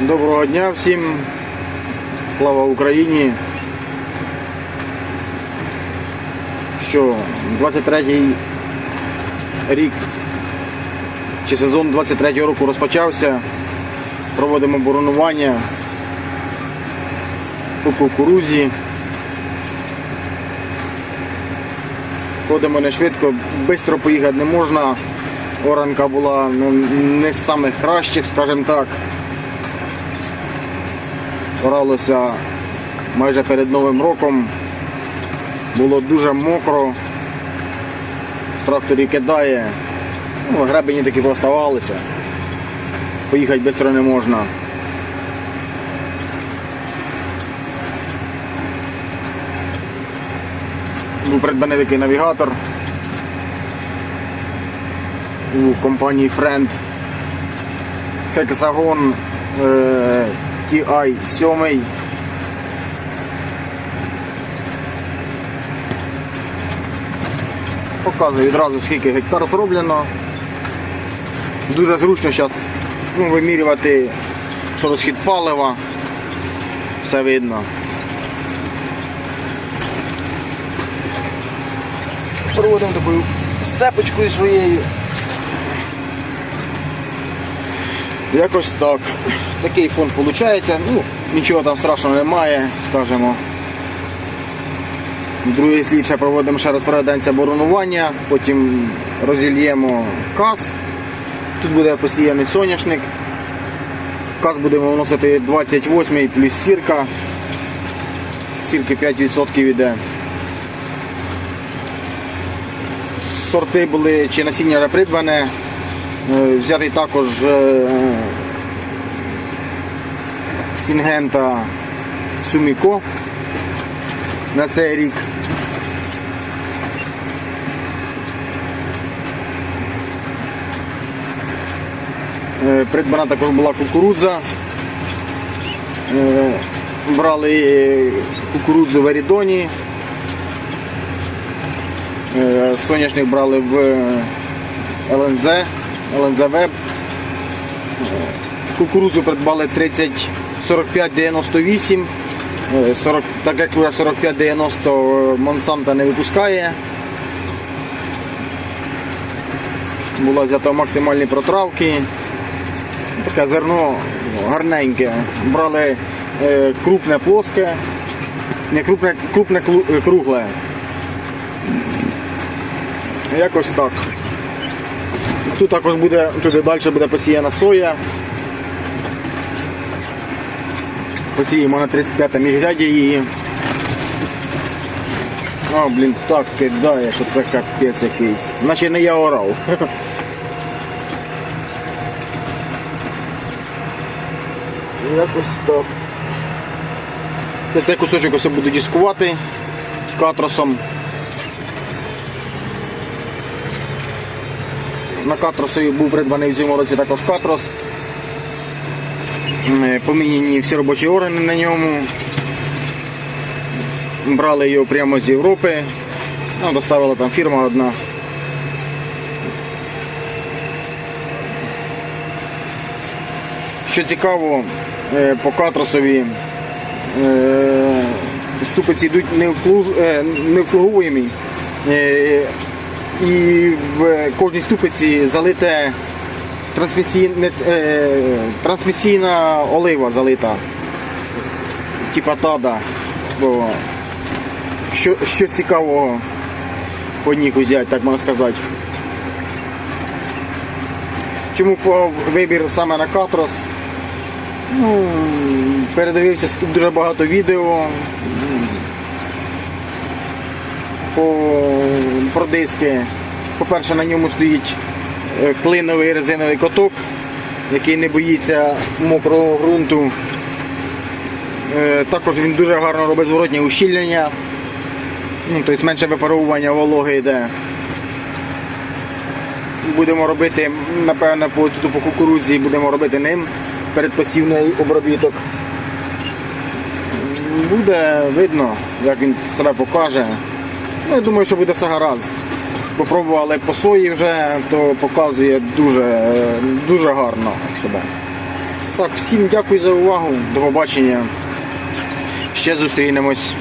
Доброго дня всім. Слава Україні. Що 23-й рік чи сезон 23-го року розпочався. Проводимо боронування по кукурузі. Ходимо не швидко, швидко поїхати не можна. Оранка була ну, не з самих кращих, скажімо так. Оралося майже перед Новим роком. Було дуже мокро. В тракторі кидає. Ну, гребені таки поставалися. Поїхати швидко не можна. Був придбаний такий навігатор у компанії Friend Hexagon е, TI-7. Показую відразу скільки гектар зроблено. Дуже зручно зараз ну, вимірювати, що розхід палива. Все видно. Проводимо такою сепочкою своєю. Якось так. Такий фон виходить. Ну, нічого там страшного немає, скажімо. Другий слід ще проводимо ще раз проведеться боронування, потім розільємо каз. Тут буде посіяний соняшник. Каз будемо вносити 28 плюс сірка. Сірки 5% йде. Сорти були чи насіння придбане. Е, Взятий також е, Сінгента Суміко на цей рік. Е, Придбана також була кукурудза. Брали кукурудзу в Ерідоні. Е, Соняшник брали в ЛНЗ, ЛНЗ Веб. Кукурудзу придбали 30 4598. Е, 40, так як вже 4590 Монсанта не випускає. Була взята максимальні протравки. Таке зерно гарненьке. Брали е, крупне плоске, не крупне, крупне е, кругле. Якось так. Тут також буде, туди далі буде посіяна соя. Посіємо на 35 міжряді її. А, блін, так кидає, що це капець якийсь. Наче не я орав. Якось так. Це кусочок ось буду дискувати катросом. На катросові був придбаний в цьому році також катрос. Е, Поміняні всі робочі органи на ньому. Брали його прямо з Європи. Ну, доставила там фірма одна. Що цікаво, е, по катросові е, ступиці йдуть необслуговуємі. І в кожній ступиці залите трансмісійне, е, трансмісійна олива залита. Типа тада. Бо що, що цікавого по них взяти, так можна сказати. Чому по вибір саме на Катрос? Ну, передивився дуже багато відео по, про диски. По-перше, на ньому стоїть е, клиновий резиновий коток, який не боїться мокрого ґрунту. Е, Також він дуже гарно робить зворотнє ущільнення, ну, тобто менше випаровування вологи йде. Будемо робити, напевно, по, тут по кукурудзі будемо робити ним передпосівний обробіток. Буде видно, як він себе покаже. Ну, я думаю, що буде все гаразд. Попробували по сої вже, то показує дуже, дуже гарно себе. Так, всім дякую за увагу. До побачення. Ще зустрінемось.